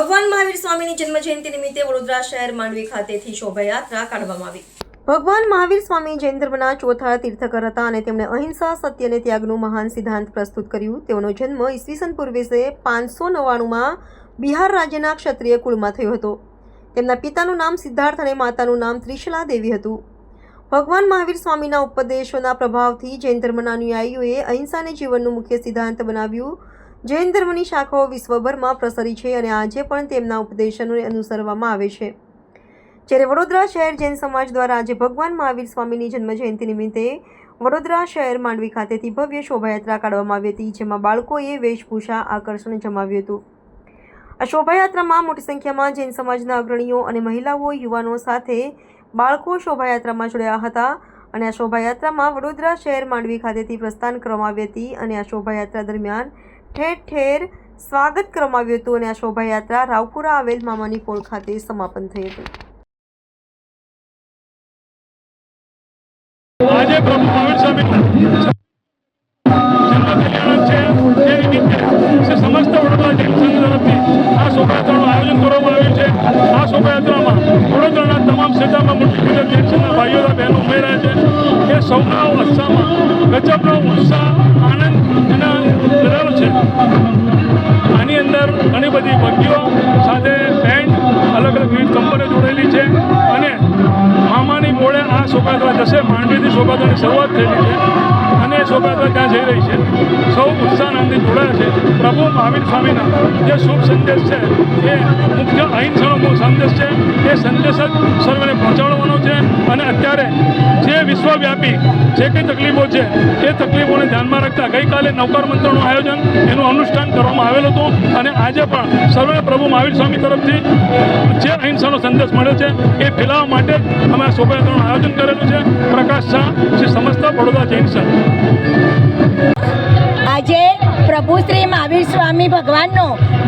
ભગવાન મહાવીર સ્વામીની જન્મ જયંતિ નિમિત્તે વડોદરા શહેર માંડવી ખાતેથી શોભાયાત્રા કાઢવામાં આવી. ભગવાન મહાવીર સ્વામી જૈન ધર્મના ચોથા તીર્થકર હતા અને તેમણે અહિંસા, સત્ય અને ત્યાગનું મહાન સિદ્ધાંત પ્રસ્તુત કર્યું. તેઓનો જન્મ ઈસવીસન પૂર્વે પાંચસો નવ્વાણુંમાં બિહાર રાજ્યના ક્ષત્રિય કુળમાં થયો હતો. તેમના પિતાનું નામ સિદ્ધાર્થ અને માતાનું નામ ત્રિશલા દેવી હતું. ભગવાન મહાવીર સ્વામીના ઉપદેશોના પ્રભાવથી જૈન ધર્મના અનુયાયીઓએ અહિંસાને જીવનનું મુખ્ય સિદ્ધાંત બનાવ્યું. જૈન ધર્મની શાખાઓ વિશ્વભરમાં પ્રસરી છે અને આજે પણ તેમના ઉપદેશોને અનુસરવામાં આવે છે. જ્યારે વડોદરા શહેર જૈન સમાજ દ્વારા આજે ભગવાન મહાવીર સ્વામીની જન્મ જયંતિ નિમિત્તે વડોદરા શહેર માંડવી ખાતેથી ભવ્ય શોભાયાત્રા કાઢવામાં આવી હતી, જેમાં બાળકોએ વેશભૂષા આકર્ષણ જમાવ્યું હતું. આ શોભાયાત્રામાં મોટી સંખ્યામાં જૈન સમાજના અગ્રણીઓ અને મહિલાઓ, યુવાનો સાથે બાળકો શોભાયાત્રામાં જોડાયા હતા અને આ શોભાયાત્રામાં વડોદરા શહેર માંડવી ખાતેથી પ્રસ્થાન કરવામાં આવી હતી અને આ શોભાયાત્રા દરમિયાન ઠેર ઠેર સ્વાગત કરવામાં આવ્યું હતું અને આ શોભાયાત્રા રાવપુરા આવેલ મામાની પોળ ખાતે સમાપન થઈ હતું. આજે પ્રભુ મહાવીર સંઘના ભાઈઓ બહેનો ઉમેરાયા છે. એ સૌના ઉત્સાહમાં, ગજબનો ઉત્સાહ આની અંદર ઘણી બધી વગીઓ સાથે બેન્ડ અલગ અલગ વિવિધ કંપનીઓ જોડેલી છે. અને મામાની મોડે આ શોભાયાત્રા જશે. માંડવીથી શોભાયાત્રાની શરૂઆત થયેલી છે. અને શોભાયાત્રા ત્યાં જઈ રહી છે. સૌ ઉત્સાહ આનંદથી જોડાયા છે. પ્રભુ મહાવીર સ્વામીના જે શુભ સંદેશ છે, એ મુખ્ય અહિંસાનો મૂળ સંદેશ છે. એ સંદેશ જ સર્વેને પહોંચાડવાનો છે. અને અત્યારે જે વિશ્વવ્યાપી જે કંઈ તકલીફો છે ગઈકાલે નવકાર મંત્રનું આયોજન એનું અનુષ્ઠાન કરવામાં આવેલું હતું અને આજે પણ સર્વે પ્રભુ મહાવીર સ્વામી તરફથી જે અહિંસાનો સંદેશ મળ્યો છે એ ફેલાવવા માટે અમે આ શોભાયાત્રાનું આયોજન કરેલું છે. પ્રકાશ શાહ, શ્રી સમસ્ત વડોદરા જૈન સંઘ. મહાવીર સ્વામી ભગવાનનો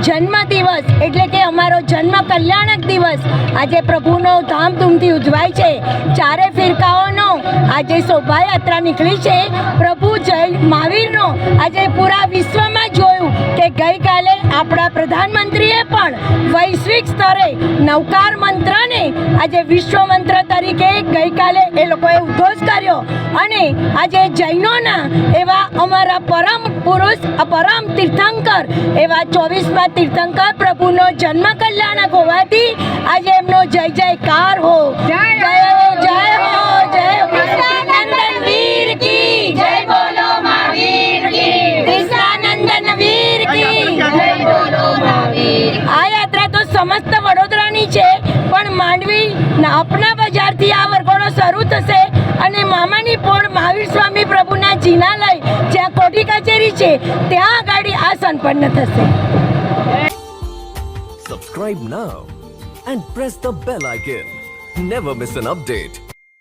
જન્મ દિવસ એટલે કે અમારો જન્મ કલ્યાણક દિવસ આજે પ્રભુનો ધામધૂમથી ઉજવાય છે. ચારે ફિરકાઓનો આજે શોભાયાત્રા નીકળી છે. પ્રભુ જય મહાવીરનો. આજે પૂરા વિશ્વમાં જોયું કે ગઈકાલે આપણા પ્રધાનમંત્રીએ પણ વૈશ્વિક સ્તરે નવકાર મંત્રને આજે વિશ્વ મંત્ર તરીકે ગઈકાલે એ લોકોએ ઉદ્ઘોષ કર્યો. અને આજે જૈનોના એવા અમારા પરમ પુરુષ પરમ તીર્થંકર એવા ચોવીસમાં તીર્થંકર પ્રભુનો જન્મ કલ્યાણક હોવાથી આજે એમનો જય જયકાર હો. જય વડોદરાની છે, પણ માંડવી આપના બજારથી આ વરઘોડો શરૂ થશે અને મામાની પોળ મહાવીર સ્વામી પ્રભુના જિનાલય જ્યાં કોઠી કચેરી છે, ત્યાં આગળ આ સંપન્ન થશે subscribe now and press the bell icon never miss an update.